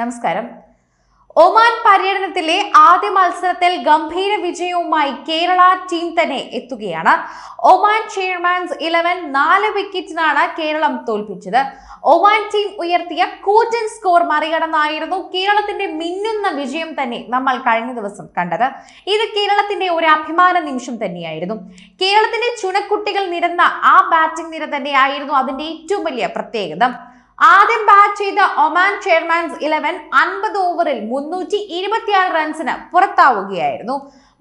നമസ്കാരം. ഒമാൻ പര്യടനത്തിലെ ആദ്യ മത്സരത്തിൽ ഗംഭീര വിജയവുമായി കേരള ടീം തന്നെ എത്തുകയാണ്. ഒമാൻ ചെയർമാൻസ് ഇലവൻ നാല് വിക്കറ്റിനാണ് കേരളം തോൽപ്പിച്ചത്. ഒമാൻ ടീം ഉയർത്തിയ കൂറ്റൻ സ്കോർ മറികടന്നായിരുന്നു കേരളത്തിന്റെ മിന്നുന്ന വിജയം തന്നെ നമ്മൾ കഴിഞ്ഞ ദിവസം കണ്ടത്. ഇത് കേരളത്തിന്റെ ഒരു അഭിമാന നിമിഷം തന്നെയായിരുന്നു. കേരളത്തിന്റെ ചുണക്കുട്ടികൾ നിരന്ന ആ ബാറ്റിംഗ് നിര തന്നെയായിരുന്നു അതിന്റെ ഏറ്റവും വലിയ പ്രത്യേകത. ആദ്യം ബാറ്റ് ചെയ്ത ഒമാൻ ചെയർമാൻസ് ഇലവൻ അൻപത് ഓവറിൽ മുന്നൂറ്റി ഇരുപത്തിയാറ് റൺസിന് പുറത്താവുകയായിരുന്നു.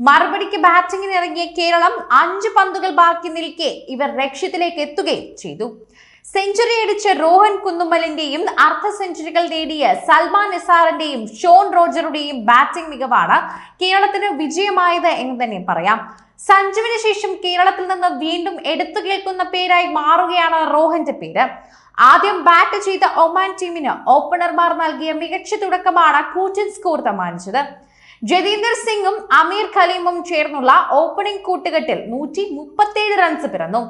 മറുപടിക്ക് ബാറ്റിംഗിന് ഇറങ്ങിയ കേരളം അഞ്ച് പന്തുകൾ ബാക്കി നിൽക്കെ ഇവർ ലക്ഷ്യത്തിലേക്ക് എത്തുകയും ചെയ്തു. സെഞ്ചുറി അടിച്ച രോഹൻ കുന്നുമ്മലിന്റെയും അർദ്ധ സെഞ്ചുറികൾ നേടിയ സൽമാൻ നിസാറിന്റെയും ഷോൺ റോജറുടെയും ബാറ്റിംഗ് മികവാണ് കേരളത്തിന് വിജയമായത് എന്ന് തന്നെ പറയാം. സഞ്ജുവിന് ശേഷം കേരളത്തിൽ നിന്ന് വീണ്ടും എടുത്തു കേൾക്കുന്ന പേരായി മാറുകയാണ് റോഹന്റെ പേര്. ആദ്യം ബാറ്റ് ചെയ്ത ഒമാൻ ടീമിന് ഓപ്പണർമാർ നൽകിയ മികച്ച തുടക്കമാണ് കൂറ്റൻ സ്കോർ സമ്മാനിച്ചത് ജതീന്ദർ സിംഗും അമീർ ഖലീമും ചേർന്നുള്ള ഓപ്പണിംഗ് കൂട്ടുകെട്ടിൽ നൂറ്റി മുപ്പത്തേഴ് റൺസ് പിറന്നു.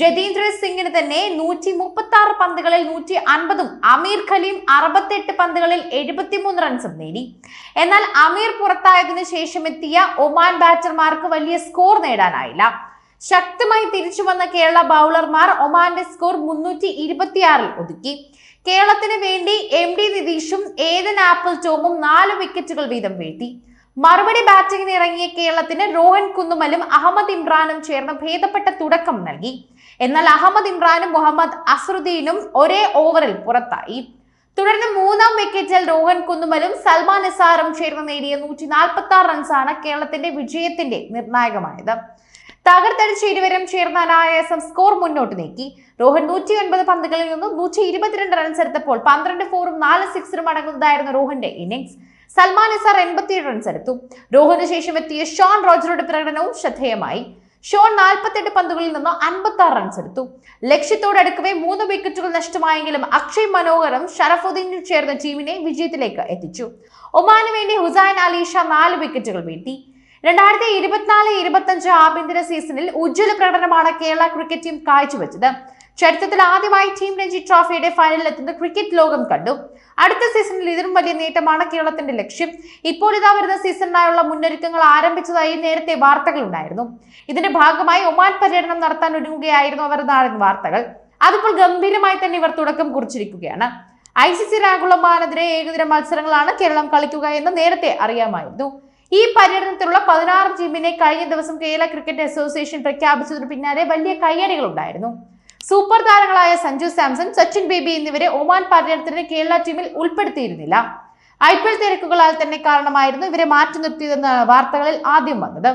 ജതീന്ദ്ര സിംഗിന് തന്നെ നൂറ്റി മുപ്പത്തി ആറ് പന്തുകളിൽ നൂറ്റി അൻപതും അമീർ ഖലീം അറുപത്തെട്ട് പന്തുകളിൽ എഴുപത്തിമൂന്ന് റൺസും നേടി. എന്നാൽ അമീർ പുറത്തായതിനു ശേഷം എത്തിയ ഒമാൻ ബാറ്റർമാർക്ക് വലിയ സ്കോർ നേടാനായില്ല. ശക്തമായി തിരിച്ചു വന്ന കേരള ബൗളർമാർ ഒമാന്റെ സ്കോർ മുന്നൂറ്റി ഇരുപത്തിയാറിൽ ഒതുക്കി. കേരളത്തിന് വേണ്ടി എം ഡി നിതീഷും ഏതൻ ആപ്പിൾ ടോമും നാല് വിക്കറ്റുകൾ വീതം വീഴ്ത്തി. മറുപടി ബാറ്റിംഗിന് ഇറങ്ങിയ കേരളത്തിന് രോഹൻ കുന്നുമലും അഹമ്മദ് ഇമ്രാനും ചേർന്ന് ഭേദപ്പെട്ട തുടക്കം നൽകി. എന്നാൽ അഹമ്മദ് ഇമ്രാനും മുഹമ്മദ് അസറുദ്ദീനും ഒരേ ഓവറിൽ പുറത്തായി. തുടർന്ന് മൂന്നാം വിക്കറ്റിൽ രോഹൻ കുന്നുമലും സൽമാൻ നിസാറും ചേർന്ന് നേടിയ നൂറ്റി നാൽപ്പത്തി ആറ് റൺസാണ് കേരളത്തിന്റെ വിജയത്തിന്റെ നിർണായകമായത്. തകർത്തടിച്ച് ഇരുവരും ചേർന്ന അനായാസം സ്കോർ മുന്നോട്ട് നീക്കി. രോഹൻ നൂറ്റി ഒൻപത് പന്തുകളിൽ നിന്നും നൂറ്റി ഇരുപത്തിരണ്ട് റൺസ് എടുത്തപ്പോൾ പന്ത്രണ്ട് ഫോറും നാല് സിക്സറും അടങ്ങുന്നതായിരുന്നു രോഹന്റെ ഇന്നിംഗ്സ് സൽമാൻ നിസാർ എൺപത്തിയേഴ് റൺസ് എടുത്തു. രോഹന് ശേഷം എത്തിയ ഷോൺ റോജറുടെ പ്രകടനവും ശ്രദ്ധേയമായി. ഷോൺ നാൽപ്പത്തെട്ട് പന്തുകളിൽ നിന്ന് അൻപത്തി ആറ് റൺസ് എടുത്തു. ലക്ഷ്യത്തോടടുക്കവേ മൂന്ന് വിക്കറ്റുകൾ നഷ്ടമായെങ്കിലും അക്ഷയ് മനോഹറും ഷറഫുദ്ദീനും ചേർന്ന ടീമിനെ വിജയത്തിലേക്ക് എത്തിച്ചു. ഒമാന് വേണ്ടി ഹുസൈൻ അലീഷ നാല് വിക്കറ്റുകൾ വീഴ്ത്തി. രണ്ടായിരത്തി ഇരുപത്തിനാല് ഇരുപത്തഞ്ച് ആഭ്യന്തര സീസണിൽ ഉജ്ജ്വല പ്രകടനമാണ് കേരള ക്രിക്കറ്റ് ടീം കാഴ്ചവെച്ചത്. ചരിത്രത്തിൽ ആദ്യമായി ടീം രഞ്ജി ട്രോഫിയുടെ ഫൈനലിൽ എത്തുന്ന ക്രിക്കറ്റ് ലോകം കണ്ടു. അടുത്ത സീസണിൽ ഇതിലും വലിയ നേട്ടമാണ് കേരളത്തിന്റെ ലക്ഷ്യം. ഇപ്പോൾ ഇതാ വരുന്ന സീസണിനായുള്ള മുന്നൊരുക്കങ്ങൾ ആരംഭിച്ചതായി നേരത്തെ വാർത്തകളുണ്ടായിരുന്നു. ഇതിന്റെ ഭാഗമായി ഒമാൻ പര്യടനം നടത്താൻ ഒരുങ്ങുകയായിരുന്നു അവർ എന്നാണ് വാർത്തകൾ. അതിപ്പോൾ ഗംഭീരമായി തന്നെ ഇവർ തുടക്കം കുറിച്ചിരിക്കുകയാണ്. ഐ സി സി റാങ്കുള്ള ഒമാനെതിരെ ഏകദിന മത്സരങ്ങളാണ് കേരളം കളിക്കുക എന്ന് നേരത്തെ അറിയാമായിരുന്നു. ഈ പര്യടനത്തിലുള്ള പതിനാറ് ടീമിനെ കഴിഞ്ഞ ദിവസം കേരള ക്രിക്കറ്റ് അസോസിയേഷൻ പ്രഖ്യാപിച്ചതിന് പിന്നാലെ വലിയ കയ്യടികൾ ഉണ്ടായിരുന്നു സൂപ്പർ താരങ്ങളായ സഞ്ജു സാംസൺ സച്ചിൻ ബേബി എന്നിവരെ ഒമാൻ പര്യടനത്തിന് കേരള ടീമിൽ ഉൾപ്പെടുത്തിയിരുന്നില്ല. ഐ പി എൽ തിരക്കുകളാൽ തന്നെ കാരണമായിരുന്നു ഇവരെ മാറ്റി നിർത്തിയതെന്നാണ് വാർത്തകളിൽ ആദ്യം വന്നത്.